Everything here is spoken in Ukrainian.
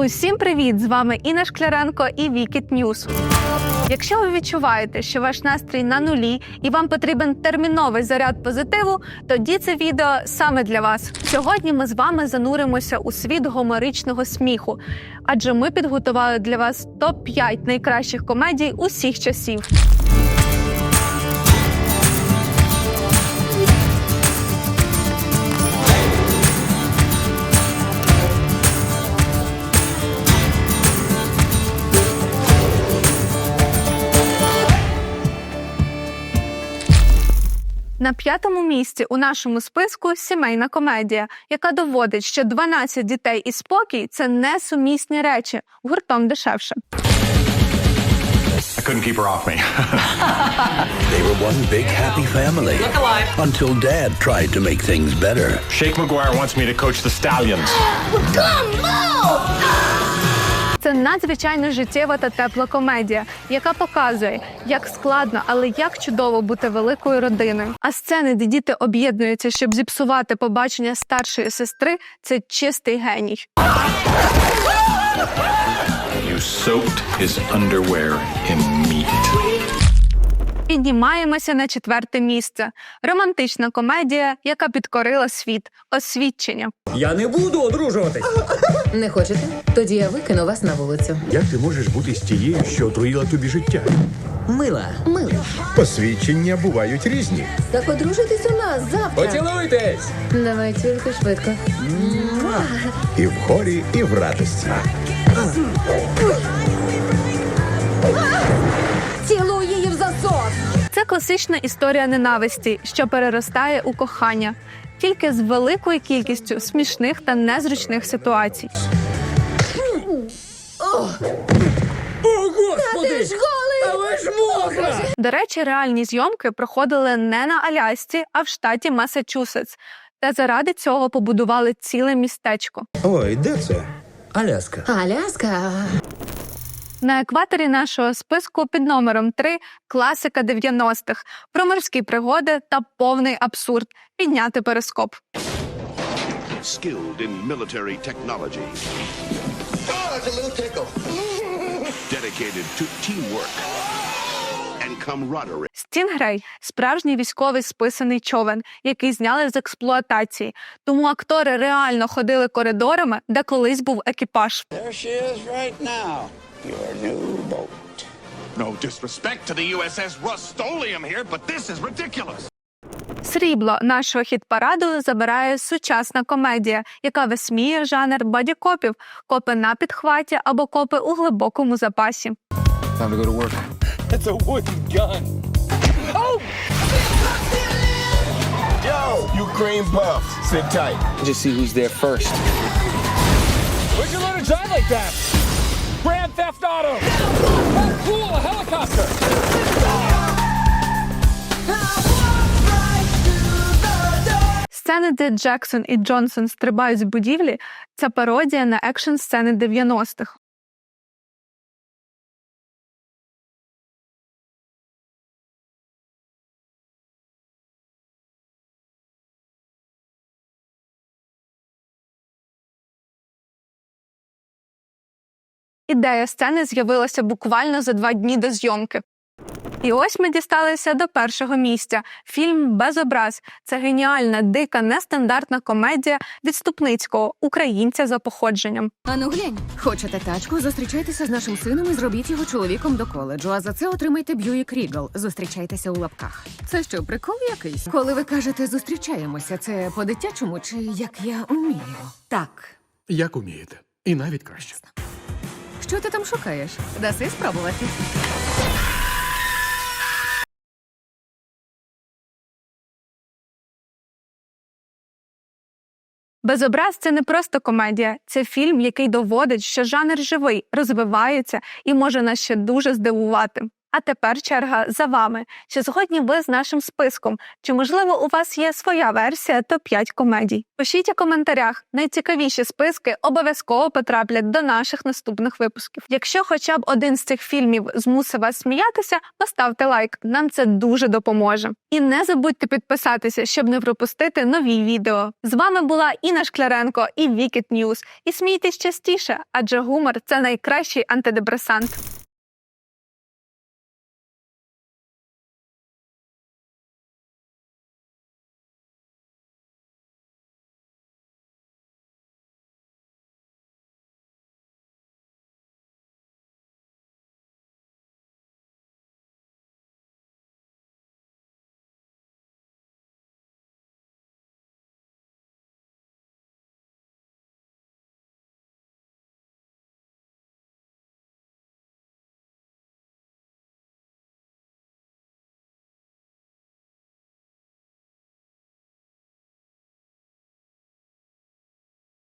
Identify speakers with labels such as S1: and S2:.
S1: Усім привіт! З вами Інна Шкляренко і Вікіт Ньюс. Якщо ви відчуваєте, що ваш настрій на нулі і вам потрібен терміновий заряд позитиву, тоді це відео саме для вас. Сьогодні ми з вами зануримося у світ гоморичного сміху, адже ми підготували для вас топ 5 найкращих комедій усіх часів. На п'ятому місці у нашому списку сімейна комедія, яка доводить, що 12 дітей і спокій це несумісні речі, гуртом дешевше.
S2: I couldn't keep her off me.
S3: They were one big happy family. Look alive. Until Dad tried to make things better.
S2: Shake McGuire wants me to coach the Stallions.
S1: Це надзвичайно життєва та тепла комедія, яка показує, як складно, але як чудово бути великою родиною. А сцени, де діти об'єднуються, щоб зіпсувати побачення старшої сестри, це чистий геній.
S2: You soaked his underwear in meat.
S1: Піднімаємося на четверте місце. Романтична комедія, яка підкорила світ. Освідчення.
S4: Я не буду одружуватись.
S5: Не хочете? Тоді я викину вас на вулицю.
S6: Як ти можеш бути з тією, що отруїла тобі життя?
S4: Мила,
S5: Мило.
S6: Посвідчення бувають різні.
S5: Так одружитесь у нас завтра.
S4: поцілуйтесь!
S5: Давай тільки швидко.
S6: І в хорі, і в радості.
S5: Цілуй її в засос.
S1: Це класична історія ненависті, що переростає у кохання, тільки з великою кількістю смішних та незручних ситуацій.
S4: О, господи!
S5: Ти ж голий!
S4: Але ж мокра!
S1: До речі, реальні зйомки проходили не на Алясці, а в штаті Масачусетс. Та заради цього побудували ціле містечко.
S6: Ой, де це?
S4: Аляска.
S5: Аляска.
S1: На екваторі нашого списку під номером 3 класика 90-х про морські пригоди та повний абсурд. Підняти перископ.
S7: skilled in military technology. Dedicated to teamwork and camaraderie.
S1: Стінгрей справжній військовий списаний човен, який зняли з експлуатації. Тому актори реально ходили коридорами, де колись був екіпаж.
S8: There she is right now. Your new boat.
S2: No disrespect to the USS Rust-Oleum here, but this is ridiculous.
S1: Срібло нашого хіт-параду забирає сучасна комедія, яка висміє жанр бадікопів, копи на підхваті або копи у глибокому запасі. Time to go to work.
S4: It's a wooden gun. Oh!
S6: Yo, Ukraine buff. Sit tight.
S9: Just see who's there first.
S4: Where'd you learn to drive like that? Grand Theft Auto! How cool, a helicopter!
S1: Сцени, де Джексон і Джонсон стрибають з будівлі, це пародія на екшн сцени 90-х. Ідея сцени з'явилася буквально за два дні до зйомки. І ось ми дісталися до першого місця. Фільм Безобраз це геніальна, дика, нестандартна комедія від Ступницького, українця за походженням.
S10: Ану глянь, хочете тачку? Зустрічайтеся з нашим сином і зробіть його чоловіком до коледжу. А за це отримайте Б'юїк Рігл. Зустрічайтеся у лапках. Це що, прикол якийсь? Коли ви кажете зустрічаємося, це по-дитячому чи як я вмію? Так.
S6: Як умієте. І навіть краще.
S10: Що ти там шукаєш? Даси спробувати.
S1: Безобраз це не просто комедія, це фільм, який доводить, що жанр живий, розвивається і може нас ще дуже здивувати. А тепер черга за вами. Чи згодні ви з нашим списком? Чи можливо у вас є своя версія топ-5 комедій? Пишіть у коментарях. Найцікавіші списки обов'язково потраплять до наших наступних випусків. Якщо хоча б один з цих фільмів змусив вас сміятися, поставте лайк. Нам це дуже допоможе. І не забудьте підписатися, щоб не пропустити нові відео. З вами була Інна Шкляренко і Wicked News. І смійтесь частіше, адже гумор це найкращий антидепресант.